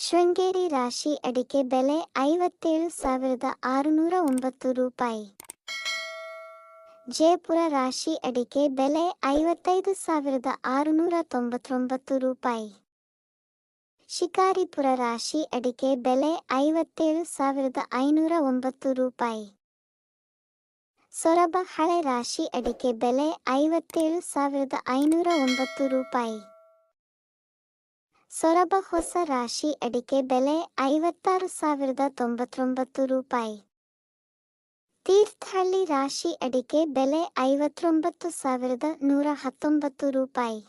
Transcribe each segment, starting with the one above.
ಶೃಂಗೇರಿ ರಾಶಿ ಅಡಿಕೆ ಬೆಲೆ ಐವತ್ತೇಳು ಸಾವಿರದ ಆರುನೂರ ಒಂಬತ್ತು ರೂಪಾಯಿ. ಜಯಪುರ ರಾಶಿ ಅಡಿಕೆ ಬೆಲೆ ಐವತ್ತೈದು ಸಾವಿರದ ಆರುನೂರ ತೊಂಬತ್ತೊಂಬತ್ತು ರೂಪಾಯಿ. ಶಿಕಾರಿಪುರ ರಾಶಿ ಅಡಿಕೆ ಬೆಲೆ ಐವತ್ತೇಳು ಸಾವಿರದ ಐನೂರ ಒಂಬತ್ತು ರೂಪಾಯಿ. ಸೊರಬ ಹಳೆ ರಾಶಿ ಅಡಿಕೆ ಬೆಲೆ ಐವತ್ತೇಳು ಸಾವಿರದ ಐನೂರ ಒಂಬತ್ತು ರೂಪಾಯಿ. ಸೊರಬ ಹೊಸ ರಾಶಿ ಅಡಿಕೆ ಬೆಲೆ ಐವತ್ತಾರು ಸಾವಿರದ ತೊಂಬತ್ತೊಂಬತ್ತು ರೂಪಾಯಿ. ತೀರ್ಥಹಳ್ಳಿ ರಾಶಿ ಅಡಿಕೆ ಬೆಲೆ ಐವತ್ತೊಂಬತ್ತು ಸಾವಿರದ ನೂರ ಹತ್ತೊಂಬತ್ತು ರೂಪಾಯಿ.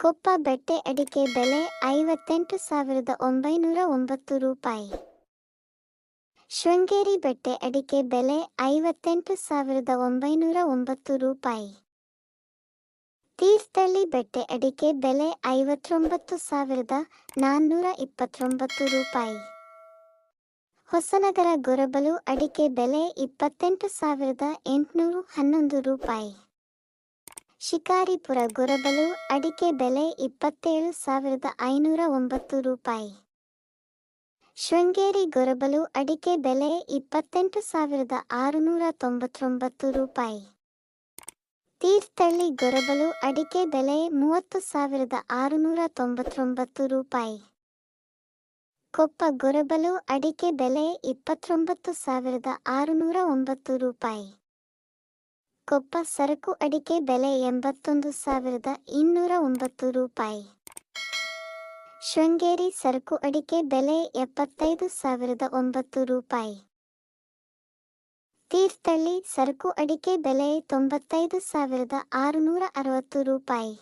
ಕೊಪ್ಪ ಬೆಟ್ಟೆ ಅಡಿಕೆ ಬೆಲೆ ಐವತ್ತೆಂಟು ಸಾವಿರದ ಒಂಬೈನೂರ ಒಂಬತ್ತು ರೂಪಾಯಿ. ಶೃಂಗೇರಿ ಬೆಟ್ಟೆ ಅಡಿಕೆ ಬೆಲೆ ಐವತ್ತೆಂಟು ಸಾವಿರದ ಒಂಬೈನೂರ ಒಂಬತ್ತು ರೂಪಾಯಿ. ತೀರ್ಥಹಳ್ಳಿ ಬೆಟ್ಟೆ ಅಡಿಕೆ ಬೆಲೆ ಐವತ್ತೊಂಬತ್ತು ಸಾವಿರದ ನಾನ್ನೂರ ಇಪ್ಪತ್ತೊಂಬತ್ತು ರೂಪಾಯಿ. ಹೊಸನಗರ ಗೊರಬಲು ಅಡಿಕೆ ಬೆಲೆ ಇಪ್ಪತ್ತೆಂಟು ಸಾವಿರದ ಎಂಟುನೂರು ಹನ್ನೊಂದು ರೂಪಾಯಿ. ಶಿಕಾರಿಪುರ ಗೊರಬಲು ಅಡಿಕೆ ಬೆಲೆ ಇಪ್ಪತ್ತೇಳು ಸಾವಿರದ ಐನೂರ ಒಂಬತ್ತು ರೂಪಾಯಿ. ಶೃಂಗೇರಿ ಗೊರಬಲು ಅಡಿಕೆ ಬೆಲೆ ಇಪ್ಪತ್ತೆಂಟು ಸಾವಿರದ ಆರುನೂರ ತೊಂಬತ್ತೊಂಬತ್ತು ರೂಪಾಯಿ. ತೀರ್ಥಹಳ್ಳಿ ಗೊರಬಲು ಅಡಿಕೆ ಬೆಲೆ ಮೂವತ್ತು ಸಾವಿರದ ಆರುನೂರ ತೊಂಬತ್ತೊಂಬತ್ತು ರೂಪಾಯಿ. ಕೊಪ್ಪ ಗೊರಬಲು ಅಡಿಕೆ ಬೆಲೆ ಇಪ್ಪತ್ತೊಂಬತ್ತು ಸಾವಿರದ ಆರುನೂರ ಒಂಬತ್ತು ರೂಪಾಯಿ. ಕೊಪ್ಪ ಸರಕು ಅಡಿಕೆ ಬೆಲೆ ಎಂಬತ್ತೊಂದು ಸಾವಿರದ ಇನ್ನೂರ ಒಂಬತ್ತು ರೂಪಾಯಿ. ಶೃಂಗೇರಿ ಸರಕು ಅಡಿಕೆ ಬೆಲೆ ಎಪ್ಪತ್ತೈದು ಸಾವಿರದ ಒಂಬತ್ತು ರೂಪಾಯಿ. ತೀರ್ಥಹಳ್ಳಿ ಸರಕು ಅಡಿಕೆ ಬೆಲೆ ತೊಂಬತ್ತೈದು ಸಾವಿರದ ಆರುನೂರ ಅರವತ್ತು ರೂಪಾಯಿ.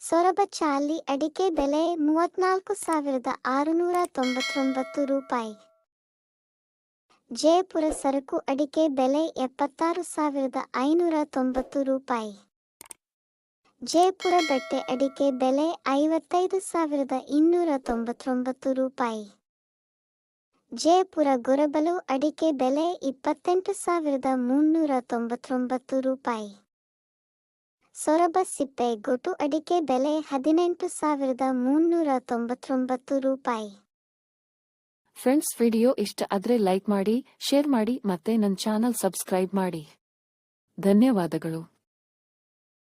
ಸೊರಬ ಚಾಲಿ ಅಡಿಕೆ ಬೆಲೆ ಮೂವತ್ನಾಲ್ಕು ಸಾವಿರದ ಆರುನೂರ ತೊಂಬತ್ತೊಂಬತ್ತು ರೂಪಾಯಿ. ಜಯಪುರ ಸರಕು ಅಡಿಕೆ ಬೆಲೆ ಎಪ್ಪತ್ತಾರು ಸಾವಿರದ ಐನೂರ ತೊಂಬತ್ತು ರೂಪಾಯಿ. ಜಯಪುರ ಬಟ್ಟೆ ಅಡಿಕೆ ಬೆಲೆ ಐವತ್ತೈದು ಸಾವಿರದ ಇನ್ನೂರ ತೊಂಬತ್ತೊಂಬತ್ತು ರೂಪಾಯಿ. ಜಯಪುರ ಗೊರಬಲು ಅಡಿಕೆ ಬೆಲೆ ಇಪ್ಪತ್ತೆಂಟು ಸಾವಿರದ ಮುನ್ನೂರ ತೊಂಬತ್ತೊಂಬತ್ತು ರೂಪಾಯಿ. ಸೊರಬ ಸಿಪ್ಪೆ ಗೊಟು ಅಡಿಕೆ ಬೆಲೆ ಹದಿನೆಂಟು ಸಾವಿರದ ಮುನ್ನೂರ ತೊಂಬತ್ತೊಂಬತ್ತು ರೂಪಾಯಿ. ಫ್ರೆಂಡ್ಸ್ ವಿಡಿಯೋ ಇಷ್ಟ ಆದ್ರೆ ಲೈಕ್ ಮಾಡಿ ಶೇರ್ ಮಾಡಿ ಮತ್ತೆ ನನ್ನ ಚಾನಲ್ ಸಬ್ಸ್ಕ್ರೈಬ್ ಮಾಡಿ. ಧನ್ಯವಾದಗಳು.